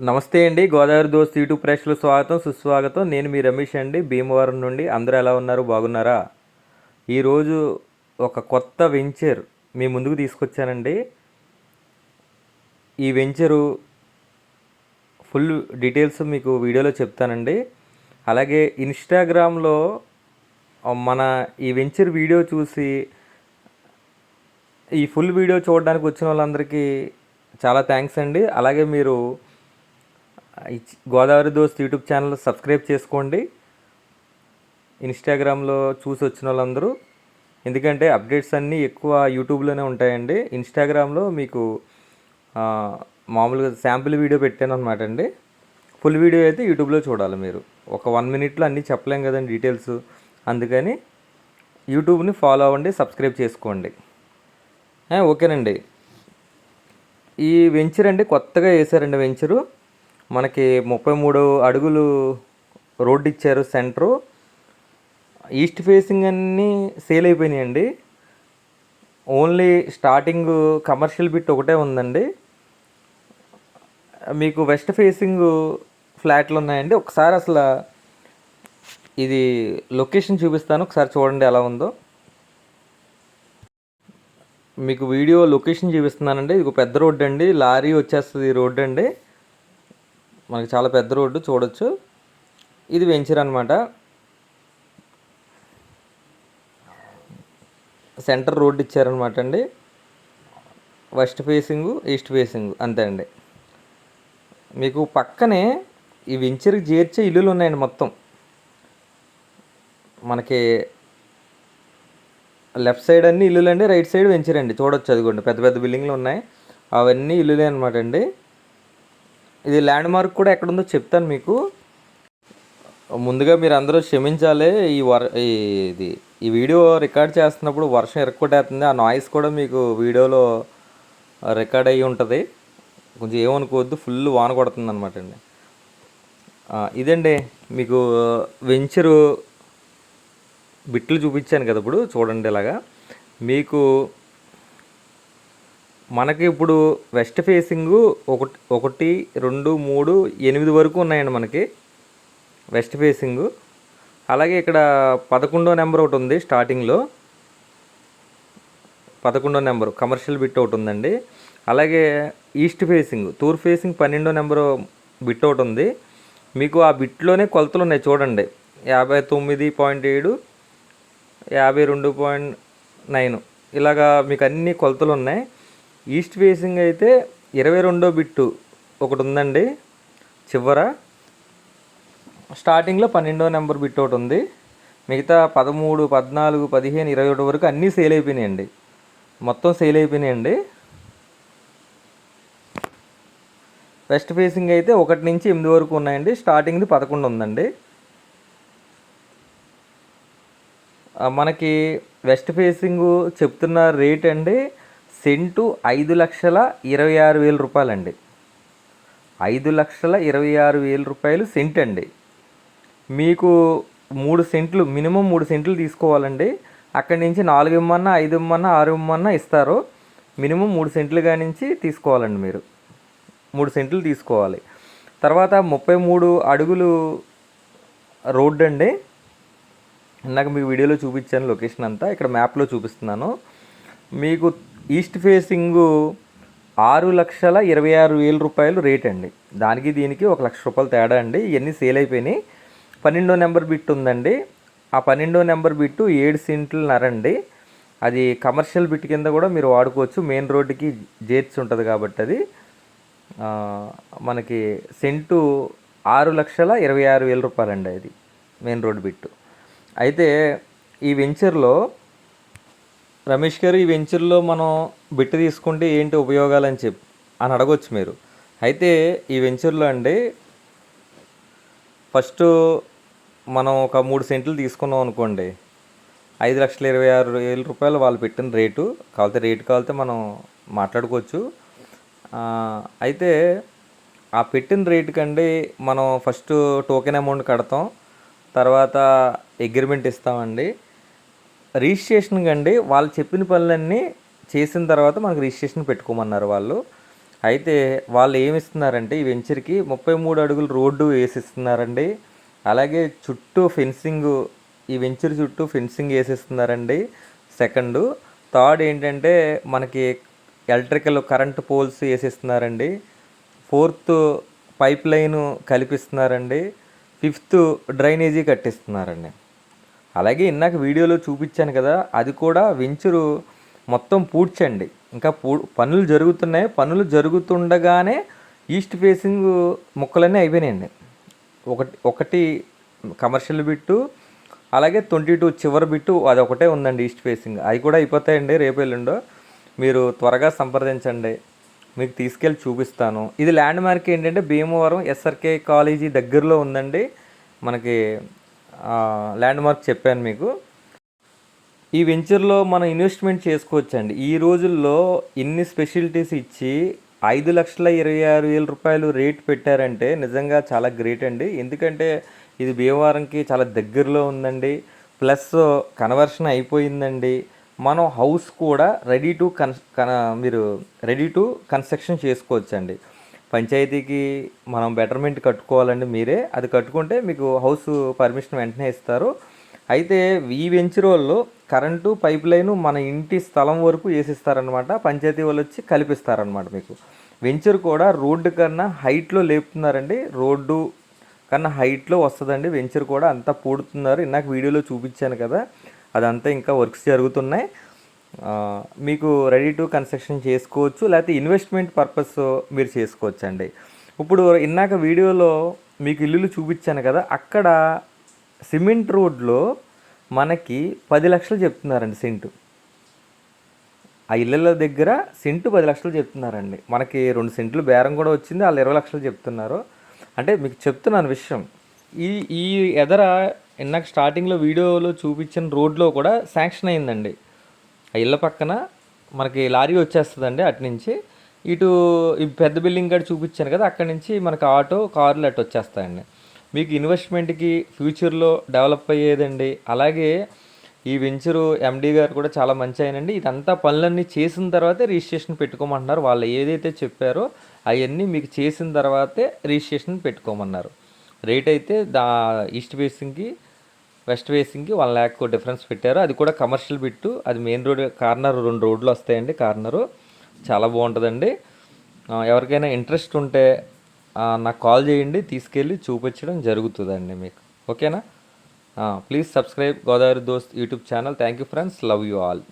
నమస్తే అండి Godavari those YouTube ప్రేక్షకులు స్వాగతం సుస్వాగతం. నేను మీ రమేష్ అండి భీమవరం నుండి. అందరూ ఎలా ఉన్నారు? బాగున్నారా? ఈరోజు ఒక కొత్త వెంచర్ మీ ముందుకు తీసుకొచ్చానండి. ఈ వెంచరు ఫుల్ డీటెయిల్స్ మీకు వీడియోలో చెప్తానండి. అలాగే ఇన్స్టాగ్రామ్లో మన ఈ వెంచర్ వీడియో చూసి ఈ ఫుల్ వీడియో చూడడానికి వచ్చిన వాళ్ళందరికీ చాలా థ్యాంక్స్ అండి. అలాగే మీరు Godavari Dost YouTube channel subscribe చేసుకోండి. ఇన్స్టాగ్రామ్లో చూసి వచ్చిన వాళ్ళందరూ ఎందుకంటే అప్డేట్స్ అన్నీ ఎక్కువ యూట్యూబ్లోనే ఉంటాయండి. ఇన్స్టాగ్రామ్లో మీకు మామూలుగా శాంపుల్ వీడియో పెట్టాను అనమాట అండి. ఫుల్ వీడియో అయితే యూట్యూబ్లో చూడాలి మీరు. ఒక వన్ మినిట్లో అన్నీ చెప్పలేం కదండి డీటెయిల్స్. అందుకని యూట్యూబ్ని ఫాలో అవ్వండి సబ్స్క్రైబ్ చేసుకోండి. ఓకేనండి. ఈ వెంచర్ అండి కొత్తగా వేసారండి వెంచరు. మనకి ముప్పై మూడు అడుగులు రోడ్డు ఇచ్చారు సెంటరు. ఈస్ట్ ఫేసింగ్ అన్నీ సేల్ అయిపోయినాయండి. ఓన్లీ స్టార్టింగ్ కమర్షియల్ బిట్ ఒకటే ఉందండి. మీకు వెస్ట్ ఫేసింగ్ ఫ్లాట్లు ఉన్నాయండి. ఒకసారి అసలు ఇది లొకేషన్ చూపిస్తాను. ఒకసారి చూడండి ఎలా ఉందో. మీకు వీడియో లొకేషన్ చూపిస్తున్నానండి. ఇది ఒక పెద్ద రోడ్డు అండి లారీ వచ్చేస్తుంది ఈ రోడ్డు అండి మనకి చాలా పెద్ద రోడ్డు చూడొచ్చు. ఇది వెంచర్ అనమాట సెంటర్ రోడ్డు ఇచ్చారనమాట అండి. వెస్ట్ ఫేసింగ్ ఈస్ట్ ఫేసింగ్ అంతే అండి. మీకు పక్కనే ఈ వెంచర్కి చేర్చే ఇల్లులు ఉన్నాయండి మొత్తం. మనకి లెఫ్ట్ సైడ్ అన్ని ఇల్లులు అండి రైట్ సైడ్ వెంచర్ అండి. చూడొచ్చు అదిగోండి పెద్ద పెద్ద బిల్డింగ్లు ఉన్నాయి. అవన్నీ ఇల్లులే అనమాట అండి. ఇది ల్యాండ్ మార్క్ కూడా ఎక్కడుందో చెప్తాను మీకు. ముందుగా మీరు అందరూ క్షమించాలి ఈ వర్ ఈ ఇది ఈ వీడియో రికార్డ్ చేస్తున్నప్పుడు వర్షం ఎరక్కొట్టేస్తుంది ఆ నాయిస్ కూడా మీకు వీడియోలో రికార్డ్ అయ్యి ఉంటుంది. కొంచెం ఏమనుకోవద్దు ఫుల్ వాన కొడుతుంది అనమాట అండి ఇదండి మీకు వెంచరు బిట్లు చూపించాను కదా ఇప్పుడు చూడండి ఇలాగా. మీకు మనకి ఇప్పుడు వెస్ట్ ఫేసింగ్ ఒకటి ఒకటి రెండు మూడు ఎనిమిది వరకు ఉన్నాయండి మనకి వెస్ట్ ఫేసింగ్. అలాగే ఇక్కడ పదకొండో నెంబర్ ఒకటి ఉంది స్టార్టింగ్లో. పదకొండో నెంబరు కమర్షియల్ బిట్ ఒకటి ఉందండి. అలాగే ఈస్ట్ ఫేసింగ్ తూర్ ఫేసింగ్ పన్నెండో నెంబరు బిట్ ఒకటి ఉంది. మీకు ఆ బిట్లోనే కొలతలు ఉన్నాయి చూడండి. యాభై తొమ్మిది పాయింట్ ఏడు యాభై రెండు పాయింట్ నైన్. ఇలాగా మీకు అన్ని కొలతలు ఉన్నాయి. ఈస్ట్ ఫేసింగ్ అయితే ఇరవై రెండో బిట్టు ఒకటి ఉందండి. చివర స్టార్టింగ్లో పన్నెండో నెంబర్ బిట్ ఒకటి ఉంది. మిగతా పదమూడు పద్నాలుగు పదిహేను ఇరవై ఒకటి వరకు అన్నీ సేల్ అయిపోయినాయండి. మొత్తం సేల్ అయిపోయినాయండి. వెస్ట్ ఫేసింగ్ అయితే ఒకటి నుంచి ఎనిమిది వరకు ఉన్నాయండి. స్టార్టింగ్ది పదకొండు ఉందండి. మనకి వెస్ట్ ఫేసింగ్ చెప్తున్న రేట్ అండి సెంటు ఐదు లక్షల ఇరవై ఆరు వేల రూపాయలండి. ఐదు లక్షల ఇరవై ఆరు వేల రూపాయలు సెంట్ అండి మీకు మూడు సెంట్లు మినిమం మూడు సెంట్లు తీసుకోవాలండి. అక్కడి నుంచి నాలుగు ఇమ్మన్నా ఐదు ఇమ్మన్నా ఆరు ఇమ్మన్నా ఇస్తారు మినిమం మూడు సెంట్లు కానించి తీసుకోవాలండి మీరు. మూడు సెంట్లు తీసుకోవాలి. తర్వాత ముప్పై మూడు అడుగులు రోడ్డు అండి ఇందాక మీకు వీడియోలో చూపించాను లొకేషన్ అంతా. ఇక్కడ మ్యాప్లో చూపిస్తున్నాను. మీకు ఈస్ట్ ఫేసింగ్ ఆరు లక్షల ఇరవై ఆరు వేల రూపాయలు రేట్ అండి. దానికి దీనికి ఒక లక్ష రూపాయలు తేడా అండి. ఇవన్నీ సేల్ అయిపోయినాయి. పన్నెండో నెంబర్ బిట్ ఉందండి. ఆ పన్నెండో నెంబర్ బిట్టు ఏడు సెంట్లు నరండి. అది కమర్షియల్ బిట్ కింద కూడా మీరు వాడుకోవచ్చు. మెయిన్ రోడ్డుకి జేర్చి ఉంటుంది కాబట్టి అది. మనకి సెంటు ఆరు లక్షల ఇరవై ఆరు వేల రూపాయలండి అది మెయిన్ రోడ్ బిట్టు. అయితే ఈ వెంచర్లో రమేష్ గారు ఈ వెంచర్లో మనం బిట్ తీసుకుంటే ఏంటి ఉపయోగాలు అని చెప్పి అని అడగొచ్చు మీరు. అయితే ఈ వెంచర్లో అండి ఫస్ట్ మనం ఒక మూడు సెంట్లు తీసుకున్నాం అనుకోండి. ఐదు లక్షల ఇరవై ఆరు వేల రూపాయలు వాళ్ళు పెట్టిన రేటు. కావాలితే రేటు కావాలితే మనం మాట్లాడుకోవచ్చు. అయితే ఆ పెట్టిన రేటు కండి మనం ఫస్ట్ టోకెన్ అమౌంట్ కడతాం. తర్వాత అగ్రిమెంట్ ఇస్తామండి. రిజిస్ట్రేషన్ కండి వాళ్ళు చెప్పిన పనులన్నీ చేసిన తర్వాత మనకు రిజిస్ట్రేషన్ పెట్టుకోమన్నారు వాళ్ళు. అయితే వాళ్ళు ఏమి ఇస్తున్నారంటే ఈ వెంచర్కి ముప్పై మూడు అడుగులు రోడ్డు వేసిస్తున్నారండి. అలాగే చుట్టూ ఫెన్సింగ్ ఈ వెంచర్ చుట్టూ ఫెన్సింగ్ వేసిస్తున్నారండి సెకండ్. థర్డ్ ఏంటంటే మనకి ఎలక్ట్రికల్ కరెంట్ పోల్స్ వేసిస్తున్నారండి. ఫోర్త్ పైప్ లైన్ కల్పిస్తున్నారండి. ఫిఫ్త్ డ్రైనేజీ కట్టిస్తున్నారండి. అలాగే ఇందాక వీడియోలో చూపించాను కదా అది కూడా వెంచరు మొత్తం పూడ్చండి. ఇంకా పూ పనులు జరుగుతున్నాయి. పనులు జరుగుతుండగానే ఈస్ట్ ఫేసింగ్ ముక్కలన్నీ అయిపోయినాయండి. ఒకటి ఒకటి కమర్షియల్ బిట్టు అలాగే ట్వంటీ టూ చివరి బిట్టు అది ఒకటే ఉందండి ఈస్ట్ ఫేసింగ్. అవి కూడా అయిపోతాయండి రేపు ఎల్లుండో. మీరు త్వరగా సంప్రదించండి. మీకు తీసుకెళ్ళి చూపిస్తాను. ఇది ల్యాండ్ మార్క్ ఏంటంటే భీమవరం ఎస్ఆర్కే కాలేజీ దగ్గరలో ఉందండి. మనకి ల్యాండ్ మార్క్ చెప్పాను మీకు. ఈ వెంచర్లో మనం ఇన్వెస్ట్మెంట్ చేసుకోవచ్చండి. ఈ రోజుల్లో ఇన్ని స్పెషాలిటీస్ ఇచ్చి ఐదు లక్షల ఇరవై ఆరు వేల రూపాయలు రేట్ పెట్టారంటే నిజంగా చాలా గ్రేట్ అండి. ఎందుకంటే ఇది భీమవరంకి చాలా దగ్గరలో ఉందండి. ప్లస్ కన్వర్షన్ అయిపోయిందండి. మనం హౌస్ కూడా రెడీ టు కన్ మీరు రెడీ టు కన్స్ట్రక్షన్ చేసుకోవచ్చండి. పంచాయతీకి మనం బెటర్మెంట్ కట్టుకోవాలండి మీరే. అది కట్టుకుంటే మీకు హౌస్ పర్మిషన్ వెంటనే ఇస్తారు. అయితే ఈ వెంచర్ వాళ్ళు కరెంటు పైప్ లైన్ మన ఇంటి స్థలం వరకు వేసిస్తారనమాట పంచాయతీ వాళ్ళు వచ్చి కల్పిస్తారనమాట మీకు. వెంచర్ కూడా రోడ్డు కన్నా హైట్లో లేపుతున్నారండి. రోడ్డు కన్నా హైట్లో వస్తుందండి. వెంచర్ కూడా అంతా పూడుతున్నారు. ఇందాక వీడియోలో చూపించాను కదా. అదంతా ఇంకా వర్క్స్ జరుగుతున్నాయి. మీకు రెడీ టు కన్స్ట్రక్షన్ చేసుకోవచ్చు లేకపోతే ఇన్వెస్ట్మెంట్ పర్పస్ మీరు చేసుకోవచ్చు అండి ఇప్పుడు ఇందాక వీడియోలో మీకు ఇల్లులు చూపించాను కదా అక్కడ సిమెంట్ రోడ్లో మనకి పది లక్షలు చెప్తున్నారండి సెంటు ఆ ఇళ్ళ దగ్గర సెంటు పది లక్షలు చెప్తున్నారండి. మనకి రెండు సెంట్లు బేరం కూడా వచ్చింది వాళ్ళు ఇరవై లక్షలు చెప్తున్నారు. అంటే మీకు చెప్తున్నాను విషయం. ఈ ఈ ఎదర ఇందాక స్టార్టింగ్లో వీడియోలో చూపించిన రోడ్లో కూడా శాంక్షన్ అయిందండి. ఆ ఇళ్ళ పక్కన మనకి లారీ వచ్చేస్తుందండి అటు నుంచి. ఇటు ఈ పెద్ద బిల్డింగ్ కాడ చూపించాను కదా అక్కడి నుంచి మనకు ఆటో కార్లు అటు వచ్చేస్తాయండి. మీకు ఇన్వెస్ట్మెంట్కి ఫ్యూచర్లో డెవలప్ అయ్యేదండి. అలాగే ఈ వెంచరు ఎండీ గారు కూడా చాలా మంచి ఆయనండి. ఇదంతా పనులన్నీ చేసిన తర్వాతే రిజిస్ట్రేషన్ పెట్టుకోమంటున్నారు. వాళ్ళు ఏదైతే చెప్పారో అవన్నీ మీకు చేసిన తర్వాతే రిజిస్ట్రేషన్ పెట్టుకోమన్నారు. రేట్ అయితే దా ఈస్ట్ ఫేసింగ్కి వెస్ట్ ఫేసింగ్కి వన్ ల్యాక్ డిఫరెన్స్ పెట్టారు. అది కూడా కమర్షియల్ బిట్టు. అది మెయిన్ రోడ్ కార్నర్ రెండు రోడ్లు వస్తాయండి కార్నరు. చాలా బాగుంటుందండి. ఎవరికైనా ఇంట్రెస్ట్ ఉంటే నాకు కాల్ చేయండి. తీసుకెళ్ళి చూపించడం జరుగుతుందండి మీకు. ఓకేనా? Please subscribe Godavari Dost YouTube channel. Thank you friends. Love you all.